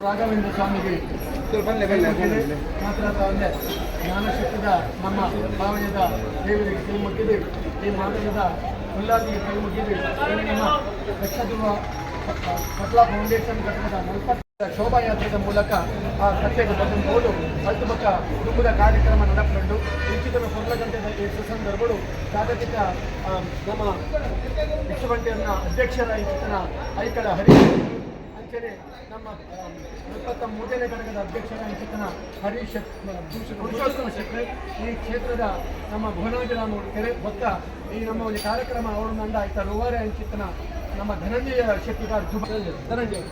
ರಾಘವೇಂದ್ರ ಸ್ವಾಮಿಗೆ ಮಾತ್ರ ಒಂದೇ ಜ್ಞಾನಶಕ್ತಿದ ನಮ್ಮ ಭಾವನೆದ ದೇವರಿಗೆ ಕೈ ಮುಗಿದು ಈ ಮಾತನದ ಉಲ್ಲಾದಿಗೆ ಕೈ ಮುಗಿದು ಈ ನಮ್ಮ ಲಕ್ಷಧ್ರುವ ಕಟ್ಲಾ ಫೌಂಡೇಶನ್ ಘಟಕದ ನಲವತ್ತು ಶೋಭಾಯಾತ್ರೆಯ ಮೂಲಕ ಆ ಕಟ್ಟೆಗೆ ಬಂದು ಪಕ್ಕ ಕುಟುಂಬದ ಕಾರ್ಯಕ್ರಮ ನಡೆಕೊಂಡು ಪೊರ್ಲ ಗಂಟೆ ಈ ಸುಸಂದರ್ಭಗಳು ಜಾಗತಿಕ ನಮ್ಮ ವಿಶ್ವಗಂಟೆಯನ್ನ ಅಧ್ಯಕ್ಷರ ಇಂಚಿತನ ಐಕಳ ಹರಿ ಅಂಚನೆ ನಮ್ಮ ಇಪ್ಪತ್ತ ಮೂರನೇ ಘಟಕದ ಅಧ್ಯಕ್ಷರ ಇಂಚಿನ ಹರೀಶ್ ಪುರುಷೋತ್ತಮ ಶೆಟ್ಟಿ ಈ ಕ್ಷೇತ್ರದ ನಮ್ಮ ಭುವನಾಜರಾಮ ಕೆರೆ ಭಕ್ತ ಈ ನಮ್ಮ ಒಂದು ಕಾರ್ಯಕ್ರಮ ಅವರು ನಂದ ಆಯ್ತಾ ರೂವಾರೆ ಅಂಚಿತನ ನಮ್ಮ ಧನಂಜಯ ಶೆಟ್ಟಿಗಾರ್ ಧನಂಜಯ.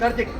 ಕಾರ್ತಿಕ್.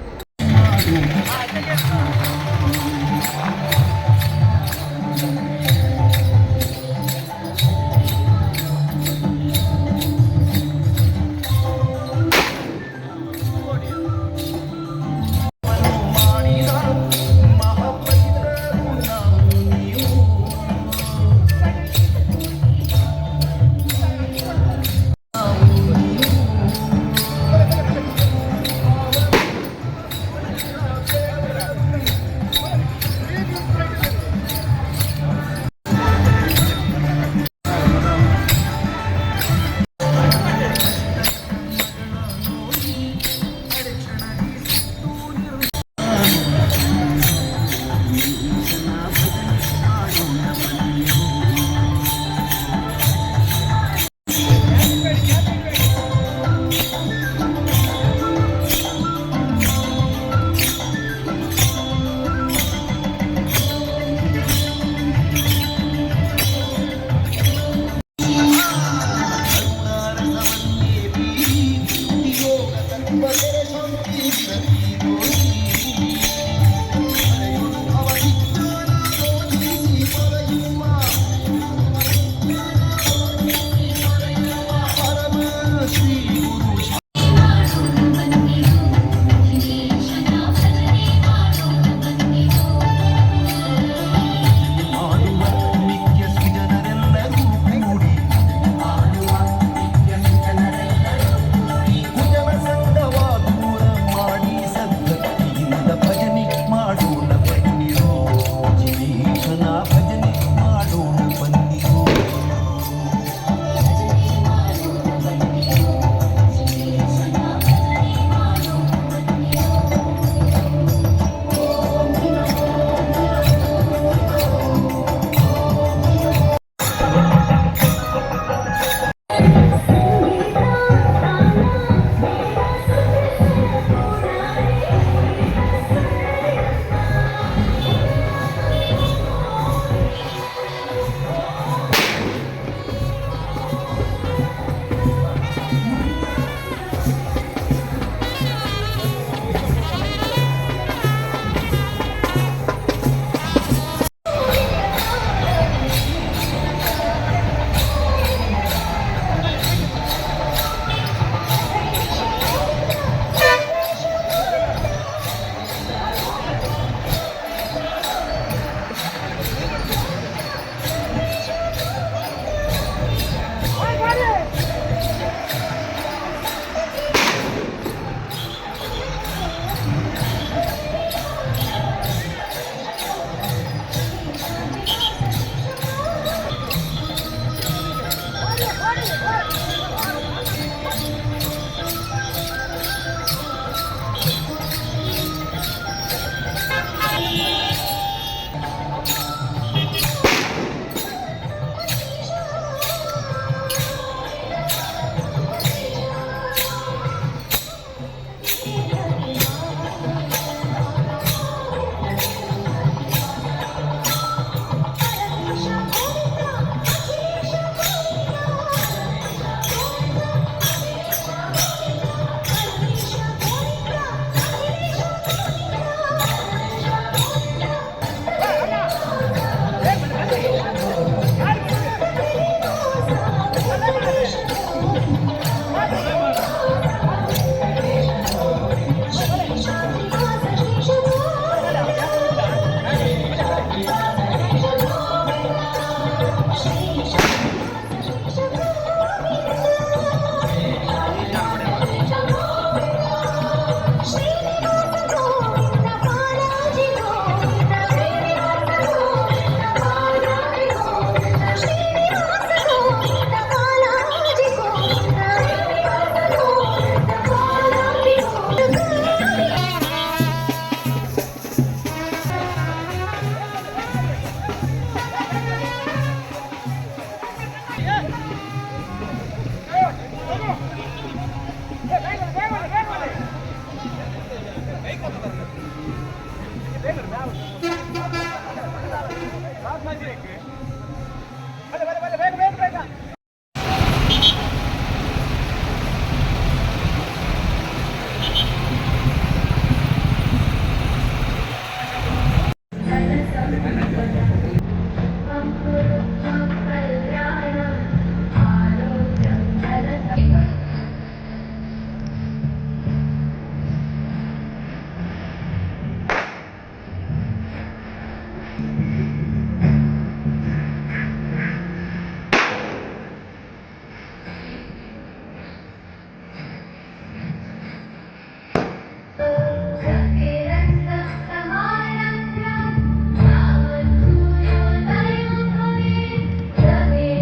Thank you.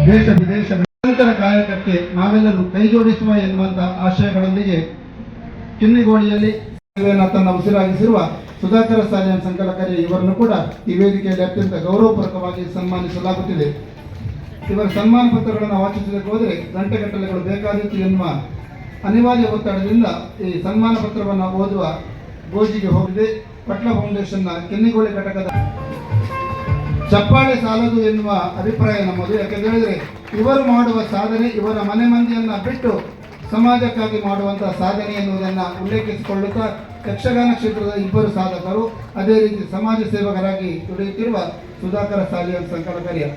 ದೇಶ ವಿದೇಶ ನಿರಂತರ ಕಾಯಕಕ್ಕೆ ನಾವೆಲ್ಲರೂ ಕೈ ಜೋಡಿಸುವ ಎನ್ನುವಂತಹ ಆಶಯಗಳೊಂದಿಗೆ ಕಿನ್ನಿಗೋಳಿಯಲ್ಲಿ ಸೇವೆಯನ್ನು ತನ್ನ ಉಸಿರಾಗಿಸಿರುವ ಸುಧಾಕರ ಸಾಲಿಯನ್ ಸಂಕಲಕರಿ ಇವರನ್ನು ಕೂಡ ಈ ವೇದಿಕೆಯಲ್ಲಿ ಅತ್ಯಂತ ಗೌರವಪೂರ್ವಕವಾಗಿ ಸನ್ಮಾನಿಸಲಾಗುತ್ತಿದೆ. ಇವರ ಸನ್ಮಾನ ಪತ್ರಗಳನ್ನು ವಾಚಿಸಲಿಕ್ಕೆ ಹೋದರೆ ಗಂಟೆಗಟ್ಟಲೆಗಳು ಬೇಕಾದೀತು ಎನ್ನುವ ಅನಿವಾರ್ಯ ಒತ್ತಡದಿಂದ ಈ ಸನ್ಮಾನ ಪತ್ರವನ್ನು ಓದುವ ಗೋಜಿಗೆ ಹೋಗಿದೆ. ಪಟ್ಲ ಫೌಂಡೇಶನ್ನ ಕೆನ್ನಿಗೋಳಿ ಘಟಕದ ಚಪ್ಪಾಳೆ ಸಾಲದು ಎನ್ನುವ ಅಭಿಪ್ರಾಯ ನಮ್ಮದು. ಯಾಕೆಂತ ಹೇಳಿದರೆ ಇವರು ಮಾಡುವ ಸಾಧನೆ ಇವರ ಮನೆ ಮಂದಿಯನ್ನು ಬಿಟ್ಟು ಸಮಾಜಕ್ಕಾಗಿ ಮಾಡುವಂತಹ ಸಾಧನೆ ಎನ್ನುವುದನ್ನು ಉಲ್ಲೇಖಿಸಿಕೊಳ್ಳುತ್ತಾ ಯಕ್ಷಗಾನ ಕ್ಷೇತ್ರದ ಇಬ್ಬರು ಸಾಧಕರು ಅದೇ ರೀತಿ ಸಮಾಜ ಸೇವಕರಾಗಿ ದುಡಿಯುತ್ತಿರುವ ಸುಧಾಕರ ಸಾಲಿಯನ್ ಸಂಕಲಕರಿಯ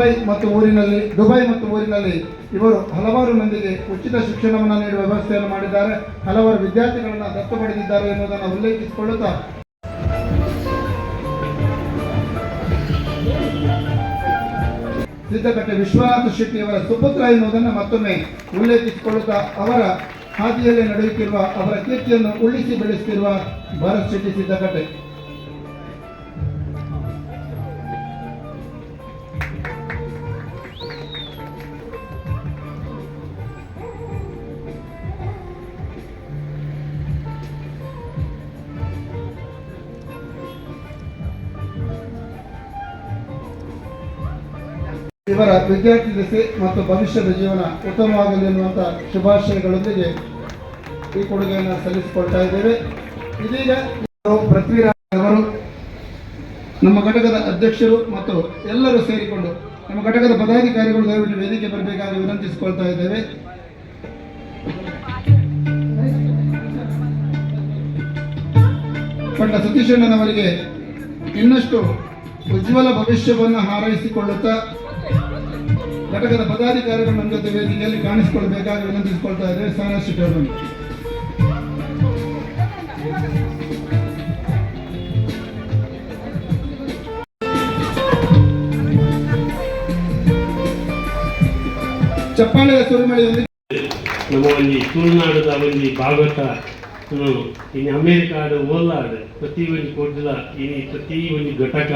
ಮುಂಬೈ ಮತ್ತು ಊರಿನಲ್ಲಿ, ದುಬೈ ಮತ್ತು ಊರಿನಲ್ಲಿ ಇವರು ಹಲವಾರು ಮಂದಿಗೆ ಉಚಿತ ಶಿಕ್ಷಣವನ್ನು ನೀಡುವ ವ್ಯವಸ್ಥೆಯನ್ನು ಮಾಡಿದ್ದಾರೆ. ಹಲವಾರು ವಿದ್ಯಾರ್ಥಿಗಳನ್ನು ದತ್ತು ಪಡೆದಿದ್ದಾರೆ ಎನ್ನುವುದನ್ನು ಉಲ್ಲೇಖಿಸಿಕೊಳ್ಳುತ್ತಾ ಸಿದ್ದಕಟ್ಟೆ ವಿಶ್ವನಾಥ ಶೆಟ್ಟಿಯವರ ಸುಪುತ್ರ ಎನ್ನುವುದನ್ನು ಮತ್ತೊಮ್ಮೆ ಉಲ್ಲೇಖಿಸಿಕೊಳ್ಳುತ್ತಾ ಅವರ ಹಾದಿಯಲ್ಲಿ ನಡೆಯುತ್ತಿರುವ ಅವರ ಕೀರ್ತಿಯನ್ನು ಉಳಿಸಿ ಬೆಳೆಸುತ್ತಿರುವ ಭರತ್ ಶೆಟ್ಟಿ ಸಿದ್ದಕಟ್ಟೆ ಇವರ ವಿದ್ಯಾರ್ಥಿ ದಶೆ ಮತ್ತು ಭವಿಷ್ಯದ ಜೀವನ ಉತ್ತಮವಾಗಲಿ ಎನ್ನುವಂಥ ಶುಭಾಶಯಗಳೊಂದಿಗೆ ಈ ಕೊಡುಗೆಯನ್ನು ಸಲ್ಲಿಸಿಕೊಳ್ತಾ ಇದ್ದೇವೆ. ಇದೀಗ ಪೃಥ್ವಿರಾಜ್ ಅವರು, ನಮ್ಮ ಘಟಕದ ಅಧ್ಯಕ್ಷರು ಮತ್ತು ಎಲ್ಲರೂ ಸೇರಿಕೊಂಡು ನಮ್ಮ ಘಟಕದ ಪದಾಧಿಕಾರಿಗಳು ದಯವಿಟ್ಟು ವೇದಿಕೆ ಬರಬೇಕಾಗಿ ವಿನಂತಿಸಿಕೊಳ್ತಾ ಇದ್ದೇವೆ. ಪಂಡ ಸತೀಶಣ್ಣನವರಿಗೆ ಇನ್ನಷ್ಟು ಉಜ್ವಲ ಭವಿಷ್ಯವನ್ನು ಹಾರೈಸಿಕೊಳ್ಳುತ್ತಾ ಘಟಕದ ಪದಾಧಿಕಾರಿಗಳು ನಮ್ಮ ಜೊತೆ ವೇದಿಕೆಯಲ್ಲಿ ಕಾಣಿಸಿಕೊಳ್ಬೇಕಾಗಿ ವಿನಂತಿಸಿಕೊಳ್ತಾ ಇದ್ದಾರೆ. ಸಾನಾ ಶೆಟ್ಟಿ ಅವರನ್ನು ಚಪ್ಪಾಳೆಯ ಸುರಿಮಳೆಯಲ್ಲಿ ನಮ್ಮ ಒಂಜಿ ತುಳುನಾಡದ ಒಂದು ಭಾಗತ ಇನ್ನು ಅಮೇರಿಕಾಡು ಓಲಾಡ್ ಪ್ರತಿ ಒಂದು ಕೊಡ್ಲ ಇನಿ ಪ್ರತಿ ಒಂದು ಘಟಕ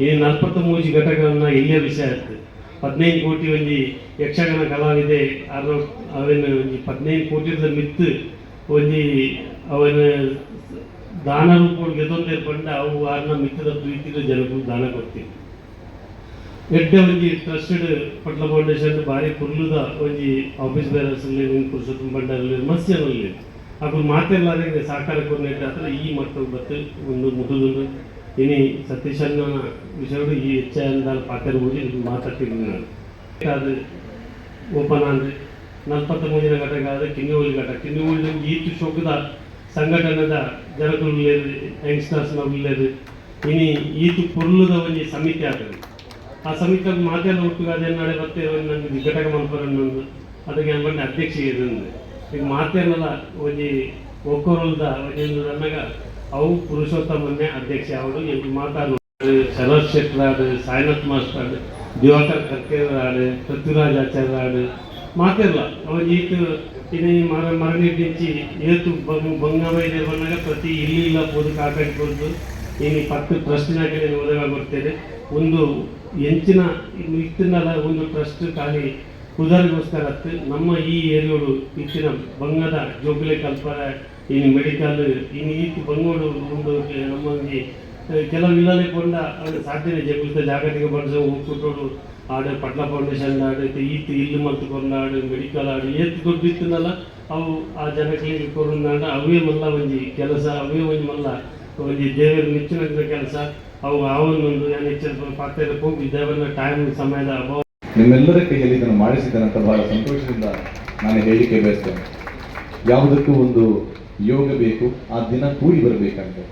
ಇನ್ನು ನಲ್ಪತ್ತ ಮೂಜಿ ಘಟಕವನ್ನು ಇಲ್ಲಿಯ ವಿಷಯ ಇರ್ತದೆ ಹದಿನೈದು ಕೋಟಿ ಒಂಜಿ ಯಕ್ಷಗಾನ ಕಲಾವಿದೆ ಅರ್ವ ಅವನ ಒಂಜಿ ಹದಿನೈದು ಕೋಟಿದ ಮಿತ್ ಒಂಜಿ ಅವನ ದಾನ ರೂಪಗಳು ಗೆದ್ದೊಂದೇ ಪಂಡ ಅವು ಆರ್ನ ಮಿತ್ತದ ಪ್ರೀತಿದ ಜನಕ್ಕೂ ದಾನ ಕೊಡ್ತೀವಿ. ಎಡ್ಡೆ ಒಂಜಿ ಟ್ರಸ್ಟೆಡ್ ಪಟ್ಲ ಫೌಂಡೇಶನ್ ಭಾರಿ ಕುರ್ಲುದ ಒಂಜಿ ಆಫೀಸ್ ಬೇರಸ್ಲಿ ಪುರುಷೋತ್ತಮ ಭಂಡಾರಲ್ಲಿ ಮತ್ಸ್ಯನಲ್ಲಿ ಹಾಗೂ ಮಾತೆಲ್ಲ ಸಾಕಾರ ಕೊನೆಟ್ಟ ಹತ್ರ ಈ ಮಟ್ಟಕ್ಕೆ ಬತ್ತು ಒಂದು ಮುಗಿದು ಇനി ಸತೀಶನ್ನ ವಿಷಯಗಳು ಈ ಹೆಚ್ಚಾದ ಪಾತ್ರ ಮುಗಿ ಮಾತಾಡ್ತಿದ್ದೀನಿ ನಾನು. ಅದು ಓಪನ್ ಅಂದರೆ ನಲ್ವತ್ತು ಮುಂದಿನ ಘಟಕ ಆದರೆ ಕಿನ್ನಿಹೋಳಿ ಘಟಕ. ಕಿನ್ನಿಹೋಳಿ ಈಚು ಶೋಕದ ಸಂಘಟನದ ಜನಕುಲ್ಲೇರಿ ಯಂಗ್ಸ್ಟರ್ಸ್ ನವ್ಲೇರಿ ಇನಿ ಈಚು ಪುರ್ಲದ ಒಂದು ಸಮಿತಿ ಆಗ್ತದೆ ಆ ಸಮಿತಿ ಕೊಟ್ಟು ಅದೇ ನಾಳೆ ಮತ್ತೆ ನನಗೆ ಘಟಕ ಮಾಡ್ಬಾರ ಅದಕ್ಕೆ ನನ್ನ ಅಧ್ಯಕ್ಷ ಇದೆ ಈಗ ಮಾತೇನಲ್ಲ ಒಂದು ಒಕ್ಕೋರದ ಒಂದು ನನಗೆ ಅವು ಪುರುಷೋತ್ತಮನ್ನೇ ಅಧ್ಯಕ್ಷ ಅವರು ಮಾತಾಡು ಶರತ್ ಶೆಟ್ಟರ್ ಆಡು ಸಾಯಿನಾಥ್ ಮಾಸ್ಟರ್ ದಿವಾಕರ್ ಕರ್ಕೇರ್ ಆಡು ಪೃಥ್ವಿರಾಜ್ ಆಚಾರ್ಯ ಆಡು ಮಾತಿರಲ್ಲ ಅವ್ರು ಈತು ಇದು ಮರ ಮರನಿಟ್ಟಿಂಚಿ ಏತು ಬಂಗ, ಬಂಗಮ ಇದೆ ಬಂದಾಗ ಪ್ರತಿ ಇಲ್ಲಿ ಇಲ್ಲ ಪೋದು ಬಂದು ಇನ್ನು ಪತ್ತು ಟ್ರಸ್ಟಿನಾಗೆ ಒದಗ ಬರ್ತೇನೆ ಒಂದು ಹೆಂಚಿನ ಇತ್ತಿನಲ್ಲ ಒಂದು ಟ್ರಸ್ಟ್ ಖಾಲಿ ಕುದರಿಗೋಸ್ಕರ ನಮ್ಮ ಈ ಏರಿಯೋಡು ಇತ್ತಿನ ಬಂಗದ ಜೋಗುಲೆ ಕಲ್ಪರ ಇನ್ನು ಮೆಡಿಕಲ್ ಇನ್ನು ಈಚೆ ಬಂಗೋಡು ಒಂದು ನಮ್ಮಲ್ಲಿ ಕೆಲವು ಇಲ್ಲದೆ ಕೊಂಡ ಅದು ಸಾಧ್ಯತೆ ಜಗುಲಿತ ಜಾಗತಿಕ ಬಡಿಸ ಹೋಗ್ಬಿಟ್ಟು ಆಡ ಪಟ್ಲ ಫೌಂಡೇಶನ್ ಆಡು ಈತ್ ಇಲ್ಲು ಮತ್ತು ಆಡು ಮೆಡಿಕಲ್ ಆಡು ಏತ್ ದೊಡ್ಡ ಇತ್ತನಲ್ಲ ಅವು ಆ ಜನಗಳಿಗೆ ಕೊಡೋಣ ಅವೇ ಮಲ್ಲ ಒಂಜಿ ಕೆಲಸ, ಅವೇ ಒಂಜಿ ಮಲ್ಲ. ಒಂಜಿ ದೇವರ ಮೆಚ್ಚಿನ ಕೆಲಸ. ಅವು ಅವನೊಂದು ನಾನು ಹೆಚ್ಚಿನ ಪಾತ್ರ ಹೋಗಿ ದೇವರ ಟೈಮ್ ಸಮಯದ ಅಭಾವ. ನಿಮ್ಮೆಲ್ಲರ ಕೈಯಲ್ಲಿ ಇದನ್ನು ಮಾಡಿಸಿದನಂತ ಬಹಳ ಸಂತೋಷದಿಂದ ನಾನು ಹೇಳಿಕೆ ಬಯಸ್ತೇನೆ. ಯಾವುದಕ್ಕೂ ಒಂದು ಯೋಗ ಬೇಕು, ಆ ದಿನ ಕೂಡಿ ಬರಬೇಕಂತೆ.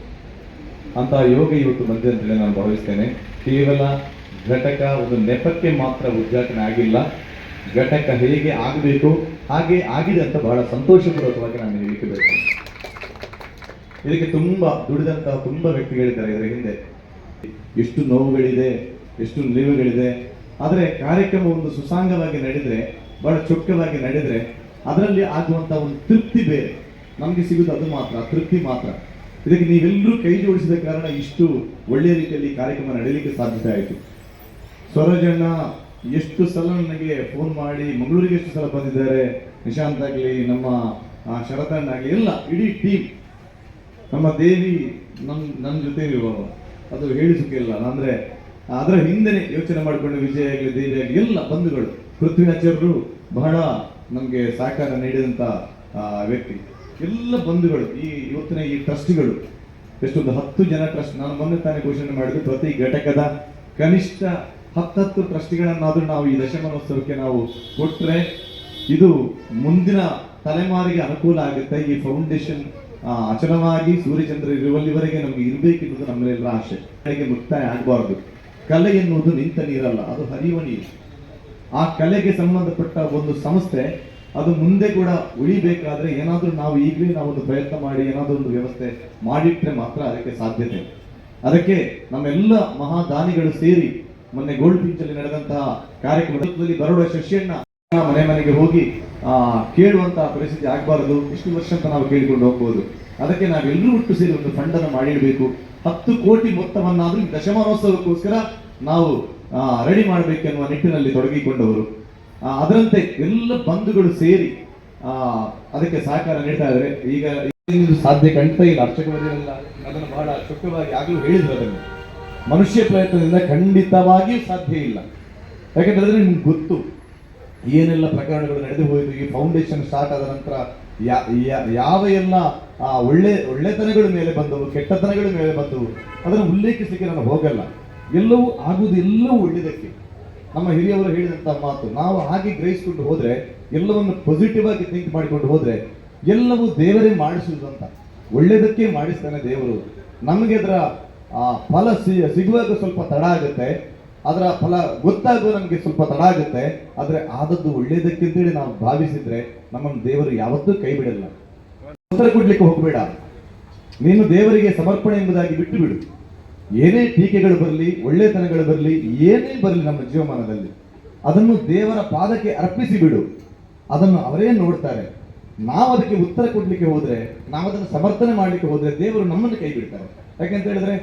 ಅಂತ ಯೋಗ ಇವತ್ತು ಬಂದಿದೆ ಅಂತೇಳಿ ನಾನು ಭಾವಿಸ್ತೇನೆ. ಕೇವಲ ಘಟಕ ಒಂದು ನೆಪಕ್ಕೆ ಮಾತ್ರ ಉದ್ಘಾಟನೆ ಆಗಿಲ್ಲ. ಘಟಕ ಹೇಗೆ ಆಗಬೇಕು, ಹಾಗೆ ಆಗಿದೆ ಅಂತ ಬಹಳ ಸಂತೋಷಪೂರ್ವಕವಾಗಿ ನಾನು ಹೇಳಿಕೆ ಬೇಕು ಇದಕ್ಕೆ ತುಂಬಾ ದುಡಿದಂತಹ ತುಂಬಾ ವ್ಯಕ್ತಿಗಳಿದ್ದಾರೆ ಇದರ ಹಿಂದೆ. ಎಷ್ಟು ನೋವುಗಳಿದೆ, ಎಷ್ಟು ನಿಲುವುಗಳಿದೆ. ಆದರೆ ಕಾರ್ಯಕ್ರಮ ಒಂದು ಸುಸಾಂಗವಾಗಿ ನಡೆದ್ರೆ, ಬಹಳ ಚೊಕ್ಕವಾಗಿ ನಡೆದ್ರೆ, ಅದರಲ್ಲಿ ಆಗುವಂಥ ಒಂದು ತೃಪ್ತಿ ಬೇರೆ. ನಮಗೆ ಸಿಗುದು ಅದು ಮಾತ್ರ, ತೃಪ್ತಿ ಮಾತ್ರ. ಇದಕ್ಕೆ ನೀವೆಲ್ಲರೂ ಕೈ ಜೋಡಿಸಿದ ಕಾರಣ ಇಷ್ಟು ಒಳ್ಳೆಯ ರೀತಿಯಲ್ಲಿ ಕಾರ್ಯಕ್ರಮ ನಡೆಯಲಿಕ್ಕೆ ಸಾಧ್ಯತೆ ಆಯಿತು. ಸ್ವರಜಣ್ಣ, ಎಷ್ಟು ಸಲ ನನಗೆ ಫೋನ್ ಮಾಡಿ, ಮಂಗಳೂರಿಗೆ ಎಷ್ಟು ಸಲ ಬಂದಿದ್ದಾರೆ, ನಿಶಾಂತ್ ಆಗಲಿ, ನಮ್ಮ ಶರತಣ್ಣ ಆಗಲಿ, ಎಲ್ಲ, ಇಡೀ ಟೀಮ್ ನಮ್ಮ ದೇವಿ ನಮ್ಮ ನನ್ನ ಜೊತೆ ಇರುವವ ಅದು ಹೇಳಿಸೋಕೆ ಇಲ್ಲ. ಅಂದರೆ, ಅದರ ಹಿಂದೆನೆ ಯೋಚನೆ ಮಾಡಿಕೊಂಡು ವಿಜಯ ಆಗಲಿ, ದೇವಿ ಆಗಲಿ, ಎಲ್ಲ ಬಂಧುಗಳು ಪೃಥ್ವಿರಾಚಾರ್ಯರು ಬಹಳ ನಮಗೆ ಸಹಕಾರ ನೀಡಿದಂಥ ವ್ಯಕ್ತಿ. ಎಲ್ಲ ಬಂಧುಗಳು, ಈ ಇವತ್ತಿನ ಈ ಟ್ರಸ್ಟ್ಗಳು, ಎಷ್ಟೊಂದು ಹತ್ತು ಜನ ಟ್ರಸ್ಟ್, ನಾನು ಮೊನ್ನೆ ತಾನೇ ಘೋಷಣೆ ಮಾಡಿದ್ದು ಪ್ರತಿ ಘಟಕದ ಕನಿಷ್ಠ ಹತ್ತತ್ತು ಟ್ರಸ್ಟ್ಗಳನ್ನಾದ್ರೂ ನಾವು ಈ ದಶಮಾನೋತ್ಸವಕ್ಕೆ ನಾವು ಕೊಟ್ಟರೆ ಇದು ಮುಂದಿನ ತಲೆಮಾರಿಗೆ ಅನುಕೂಲ ಆಗುತ್ತೆ. ಈ ಫೌಂಡೇಶನ್ ಅಚಲವಾಗಿ ಸೂರ್ಯಚಂದ್ರ ಇರುವಲ್ಲಿವರೆಗೆ ನಮಗೆ ಇರಬೇಕೆನ್ನುವುದು ನಮ್ಮೆಲ್ಲರ ಆಶೆ. ಕಲೆಗೆ ಮುಕ್ತಾಯ ಆಗಬಾರ್ದು. ಕಲೆ ಎನ್ನುವುದು ನಿಂತ ನೀರಲ್ಲ, ಅದು ಹರಿಯುವ ನೀರು. ಆ ಕಲೆಗೆ ಸಂಬಂಧಪಟ್ಟ ಒಂದು ಸಂಸ್ಥೆ ಅದು ಮುಂದೆ ಕೂಡ ಉಳಿಬೇಕಾದ್ರೆ ಏನಾದರೂ ನಾವು ಈಗಲೇ ಒಂದು ಪ್ರಯತ್ನ ಮಾಡಿ, ಏನಾದರೂ ಒಂದು ವ್ಯವಸ್ಥೆ ಮಾಡಿಟ್ರೆ ಮಾತ್ರ ಅದಕ್ಕೆ ಸಾಧ್ಯತೆ. ಅದಕ್ಕೆ ನಮ್ಮೆಲ್ಲ ಮಹಾದಾನಿಗಳು ಸೇರಿ ಮೊನ್ನೆ ಗೋಲ್ಡ್ ಪಿಂಚಲ್ಲಿ ನಡೆದಂತಹ ಕಾರ್ಯಕ್ರಮದಲ್ಲಿ ಬರೋಡ ಶಶಿಯಣ್ಣ ಮನೆ ಮನೆಗೆ ಹೋಗಿ, ಆ ಕೇಳುವಂತಹ ಪರಿಸ್ಥಿತಿ ಆಗಬಾರದು. ಇಷ್ಟು ವರ್ಷ ಅಂತ ನಾವು ಕೇಳಿಕೊಂಡು ಹೋಗ್ಬೋದು. ಅದಕ್ಕೆ ನಾವೆಲ್ಲರೂ ಒಟ್ಟು ಸೇರಿ ಒಂದು ಫಂಡ್ ಅನ್ನು ಮಾಡಿಡಬೇಕು. ಹತ್ತು ಕೋಟಿ ಮೊತ್ತವನ್ನಾದ್ರೂ ದಶಮಾನೋತ್ಸವಕ್ಕೋಸ್ಕರ ನಾವು ರೆಡಿ ಮಾಡಬೇಕೆನ್ನುವ ನಿಟ್ಟಿನಲ್ಲಿ ತೊಡಗಿಕೊಂಡವರು. ಅದರಂತೆ ಎಲ್ಲ ಬಂಧುಗಳು ಸೇರಿ ಅದಕ್ಕೆ ಸಹಕಾರ ನೀಡ್ತಾ ಇದ್ದಾರೆ. ಈಗ ಸಾಧ್ಯ ಕಾಣ್ತಾ ಇಲ್ಲ. ಅರ್ಚಕವರೆಲ್ಲ ಅದನ್ನು ಬಹಳ ಸುಖವಾಗಿ ಆಗಲೂ ಹೇಳಿದ್ರು ಅದನ್ನು. ಮನುಷ್ಯ ಪ್ರಯತ್ನದಿಂದ ಖಂಡಿತವಾಗಿಯೂ ಸಾಧ್ಯ ಇಲ್ಲ. ಯಾಕಂದ್ರೆ ನಿಮ್ಗೆ ಗೊತ್ತು, ಏನೆಲ್ಲ ಪ್ರಕರಣಗಳು ನಡೆದು ಹೋಯಿತು, ಈ ಫೌಂಡೇಶನ್ ಸ್ಟಾರ್ಟ್ ಆದ ನಂತರ ಯಾವ ಎಲ್ಲ ಒಳ್ಳೆ, ಒಳ್ಳೆತನಗಳ ಮೇಲೆ ಬಂದವು, ಕೆಟ್ಟತನಗಳ ಮೇಲೆ ಬಂದವು, ಅದನ್ನು ಉಲ್ಲೇಖಿಸಲಿಕ್ಕೆ ನಾನು ಹೋಗಲ್ಲ. ಎಲ್ಲವೂ ಆಗುವುದು ಎಲ್ಲವೂ ಒಳ್ಳೆಯದಕ್ಕೆ. ನಮ್ಮ ಹಿರಿಯವರು ಹೇಳಿದಂತಹ ಮಾತು, ನಾವು ಹಾಗೆ ಗ್ರಹಿಸಿಕೊಂಡು ಹೋದ್ರೆ, ಎಲ್ಲವನ್ನು ಪಾಸಿಟಿವ್ ಆಗಿ ಥಿಂಕ್ ಮಾಡಿಕೊಂಡು ಹೋದ್ರೆ, ಎಲ್ಲವೂ ದೇವರೇ ಮಾಡಿಸುವುದು ಅಂತ. ಒಳ್ಳೆಯದಕ್ಕೆ ಮಾಡಿಸ್ತಾನೆ ದೇವರು. ನಮಗೆ ಅದರ ಫಲ ಸಿಗುವಾಗ ಸ್ವಲ್ಪ ತಡ ಆಗುತ್ತೆ. ಅದರ ಫಲ ಗೊತ್ತಾಗುವ ನಮಗೆ ಸ್ವಲ್ಪ ತಡ ಆಗುತ್ತೆ. ಆದರೆ ಆದದ್ದು ಒಳ್ಳೆಯದಕ್ಕೆ ಅಂತೇಳಿ ನಾವು ಭಾವಿಸಿದ್ರೆ, ನಮ್ಮನ್ನು ದೇವರು ಯಾವತ್ತೂ ಕೈ ಬಿಡಲ್ಲ. ಕೊಡ್ಲಿಕ್ಕೆ ಹೋಗಬೇಡ. ನೀನು ದೇವರಿಗೆ ಸಮರ್ಪಣೆ ಎಂಬುದಾಗಿ ಬಿಟ್ಟು ಬಿಡು. ಏನೇ ಟೀಕೆಗಳು ಬರಲಿ, ಒಳ್ಳೆತನಗಳು ಬರಲಿ, ಏನೇ ಬರಲಿ ನಮ್ಮ ಜೀವಮಾನದಲ್ಲಿ, ಅದನ್ನು ದೇವರ ಪಾದಕ್ಕೆ ಅರ್ಪಿಸಿ ಬಿಡು. ಅದನ್ನು ಅವರೇ ನೋಡ್ತಾರೆ. ನಾವು ಅದಕ್ಕೆ ಉತ್ತರ ಕೊಡ್ಲಿಕ್ಕೆ ಹೋದ್ರೆ, ನಾವು ಅದನ್ನು ಸಮರ್ಥನೆ ಮಾಡ್ಲಿಕ್ಕೆ ಹೋದ್ರೆ ದೇವರು ನಮ್ಮನ್ನು ಕೈ ಬಿಡ್ತಾರೆ. ಯಾಕೆಂತ ಹೇಳಿದ್ರೆ,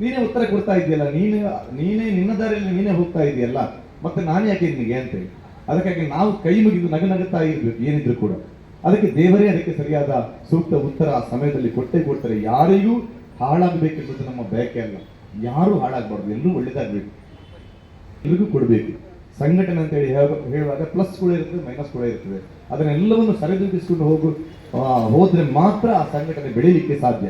ನೀನೇ ಉತ್ತರ ಕೊಡ್ತಾ ಇದೆಯಲ್ಲ ನೀನು, ನೀನೇ ನಿನ್ನ ದಾರಿಯಲ್ಲಿ ನೀನೇ ಹೋಗ್ತಾ ಇದೆಯಲ್ಲ, ಮತ್ತೆ ನಾನು ಯಾಕೆ ನಿನಗೆ ಅಂತೇಳಿ. ಅದಕ್ಕಾಗಿ ನಾವು ಕೈ ಮುಗಿದು ನಗ ನಗುತ್ತಾ ಇರ್ಬೇಕು, ಏನಿದ್ರು ಕೂಡ. ಅದಕ್ಕೆ ದೇವರೇ ಅದಕ್ಕೆ ಸರಿಯಾದ ಸೂಕ್ತ ಉತ್ತರ ಆ ಸಮಯದಲ್ಲಿ ಕೊಟ್ಟೇ ಕೊಡ್ತಾರೆ. ಯಾರಿಗೂ ಹಾಳಾಗಬೇಕೆಂಬುದು ನಮ್ಮ ಬಯಕೆ ಅಲ್ಲ. ಯಾರು ಹಾಳಾಗಬಾರ್ದು ಎಲ್ಲರೂ ಒಳ್ಳೇದಾಗಬೇಕು. ಎಲ್ರಿಗೂ ಕೊಡಬೇಕು. ಸಂಘಟನೆ ಅಂತ ಹೇಳಿ ಹೇಳುವ- ಹೇಳುವಾಗ ಪ್ಲಸ್ ಕೂಡ ಇರ್ತದೆ ಮೈನಸ್ ಕೂಡ ಇರ್ತದೆ. ಅದನ್ನೆಲ್ಲವನ್ನು ಸರಿದೂಪಿಸಿಕೊಂಡು ಹೋಗು ಹೋದ್ರೆ ಮಾತ್ರ ಆ ಸಂಘಟನೆ ಬೆಳೀಲಿಕ್ಕೆ ಸಾಧ್ಯ.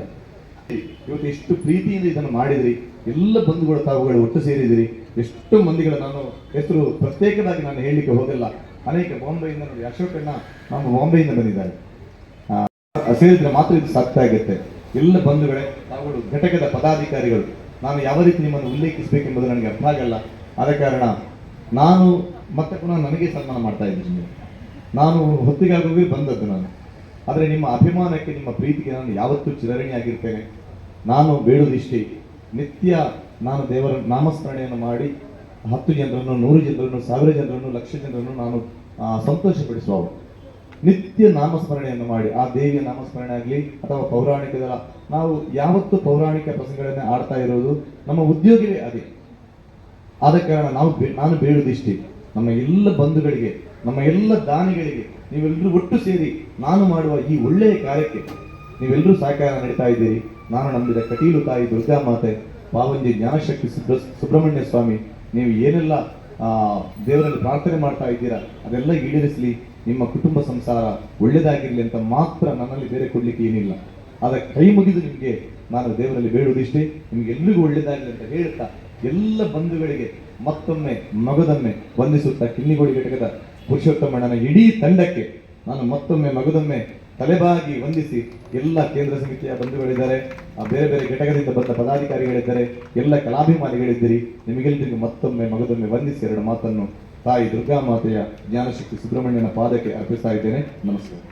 ಇವತ್ತು ಎಷ್ಟು ಪ್ರೀತಿಯಿಂದ ಇದನ್ನು ಮಾಡಿದ್ರಿ, ಎಲ್ಲ ಬಂಧುಗಳು ತಾವುಗಳು ಒಟ್ಟು ಸೇರಿದಿರಿ ಎಷ್ಟು ಮಂದಿಗಳ ನಾನು ಹೆಸರು ಪ್ರತ್ಯೇಕವಾಗಿ ನಾನು ಹೇಳಲಿಕ್ಕೆ ಹೋಗಲ್ಲ. ಅನೇಕ ಬಾಂಬೆಯಿಂದ ನೋಡಿ ಅಶೋಕಣ್ಣ ನಮ್ಮ ಬಾಂಬೆಯಿಂದ ಬಂದಿದ್ದಾರೆ. ಸೇರಿದ್ರೆ ಮಾತ್ರ ಇದು ಸಾಧ್ಯ ಆಗುತ್ತೆ. ಎಲ್ಲ ಬಂಧುಗಳೇ, ತಾವುಗಳು ಘಟಕದ ಪದಾಧಿಕಾರಿಗಳು. ನಾನು ಯಾವ ರೀತಿ ನಿಮ್ಮನ್ನು ಉಲ್ಲೇಖಿಸಬೇಕೆಂಬುದು ನನಗೆ ಅರ್ಥ ಆಗಲ್ಲ. ಆದ ಕಾರಣ ನಾನು ಮತ್ತೆ ಪುನಃ ನನಗೆ ಸನ್ಮಾನ ಮಾಡ್ತಾ ಇದ್ದೀನಿ ನಾನು ಹೊತ್ತಿಗಾಗುವೇ ಬಂದದ್ದು ನಾನು. ಆದರೆ ನಿಮ್ಮ ಅಭಿಮಾನಕ್ಕೆ, ನಿಮ್ಮ ಪ್ರೀತಿಗೆ ನಾನು ಯಾವತ್ತೂ ಚಿರಣಿಯಾಗಿರ್ತೇನೆ ನಾನು ಬೇಡುವುದಿಷ್ಟೇ ನಿತ್ಯ ನಾನು ದೇವರ ನಾಮಸ್ಮರಣೆಯನ್ನು ಮಾಡಿ ಹತ್ತು ಜನರನ್ನು, ನೂರು ಜನರನ್ನು, ಸಾವಿರ ಜನರನ್ನು, ಲಕ್ಷ ಜನರನ್ನು ನಾನು ಸಂತೋಷಪಡಿಸುವ ಸಂತೋಷಪಡಿಸುವವ ನಿತ್ಯ ನಾಮಸ್ಮರಣೆಯನ್ನು ಮಾಡಿ, ಆ ದೇವಿಯ ನಾಮಸ್ಮರಣೆ ಆಗಲಿ ಅಥವಾ ಪೌರಾಣಿಕದಲ್ಲ, ನಾವು ಯಾವತ್ತು ಪೌರಾಣಿಕ ಪ್ರಸಂಗಗಳನ್ನೇ ಆಡ್ತಾ ಇರೋದು ನಮ್ಮ ಉದ್ಯೋಗವೇ ಅದೇ. ಆದ ಕಾರಣ ನಾವು ನಾನು ಬೇಡುವುದಿಷ್ಟೇ ನಮ್ಮ ಎಲ್ಲ ಬಂಧುಗಳಿಗೆ, ನಮ್ಮ ಎಲ್ಲ ದಾನಿಗಳಿಗೆ ನೀವೆಲ್ಲರೂ ಒಟ್ಟು ಸೇರಿ ನಾನು ಮಾಡುವ ಈ ಒಳ್ಳೆಯ ಕಾರ್ಯಕ್ಕೆ ನೀವೆಲ್ಲರೂ ಸಹಕಾರ ನೀಡ್ತಾ ಇದ್ದೀರಿ. ನಾನು ನಂಬಿದ ಕಟೀಲು ತಾಯಿ ದುರ್ಗಾ ಮಾತೆ ಪಾವಂಜಿ ಜ್ಞಾನಶಕ್ತಿ ಸುಬ್ರ, ಸುಬ್ರಹ್ಮಣ್ಯ ಸ್ವಾಮಿ, ನೀವು ಏನೆಲ್ಲ ದೇವರಲ್ಲಿ ಪ್ರಾರ್ಥನೆ ಮಾಡ್ತಾ ಇದ್ದೀರಾ, ಅದೆಲ್ಲ ಈಡೇರಿಸಲಿ. ನಿಮ್ಮ ಕುಟುಂಬ ಸಂಸಾರ ಒಳ್ಳೆಯದಾಗಿರಲಿ ಅಂತ ಮಾತ್ರ ನನ್ನಲ್ಲಿ ಬೇರೆ ಕೊಡಲಿಕ್ಕೆ ಏನಿಲ್ಲ. ಆದ ಕೈ ಮುಗಿದು ನಿಮಗೆ ನಾನು ದೇವರಲ್ಲಿ ಬೇಡುವುದಿಷ್ಟೇ ನಿಮ್ಗೆಲ್ಲರಿಗೂ ಒಳ್ಳೆಯದಾಗಲಿ ಅಂತ ಹೇಳ್ತಾ ಎಲ್ಲ ಬಂಧುಗಳಿಗೆ ಮತ್ತೊಮ್ಮೆ ಮಗದೊಮ್ಮೆ ವಂದಿಸುತ್ತಾ, ಕಿನ್ನಿಗೋಳಿ ಘಟಕದ ಪುರುಷೋತ್ತಮಣ್ಣನ ಇಡೀ ತಂಡಕ್ಕೆ ನಾನು ಮತ್ತೊಮ್ಮೆ ಮಗದೊಮ್ಮೆ ತಲೆಬಾಗಿ ವಂದಿಸಿ ಎಲ್ಲ ಕೇಂದ್ರ ಸಮಿತಿಯ ಬಂಧುಗಳಿದ್ದಾರೆ, ಆ ಬೇರೆ ಬೇರೆ ಘಟಕದಿಂದ ಬಂದ ಪದಾಧಿಕಾರಿಗಳಿದ್ದಾರೆ, ಎಲ್ಲ ಕಲಾಭಿಮಾನಿಗಳಿದ್ದೀರಿ ನಿಮಗೆಲ್ಲರಿಗೂ ಮತ್ತೊಮ್ಮೆ ಮಗದೊಮ್ಮೆ ವಂದಿಸಿ ಎರಡು ಮಾತನ್ನು ತಾಯಿ ದುರ್ಗಾ ಮಾತೆಯ ಜ್ಞಾನಶಕ್ತಿ ಸುಬ್ರಹ್ಮಣ್ಯನ ಪಾದಕ್ಕೆ ಅರ್ಪಿಸ್ತಾ ಇದ್ದೇನೆ. ನಮಸ್ಕಾರ.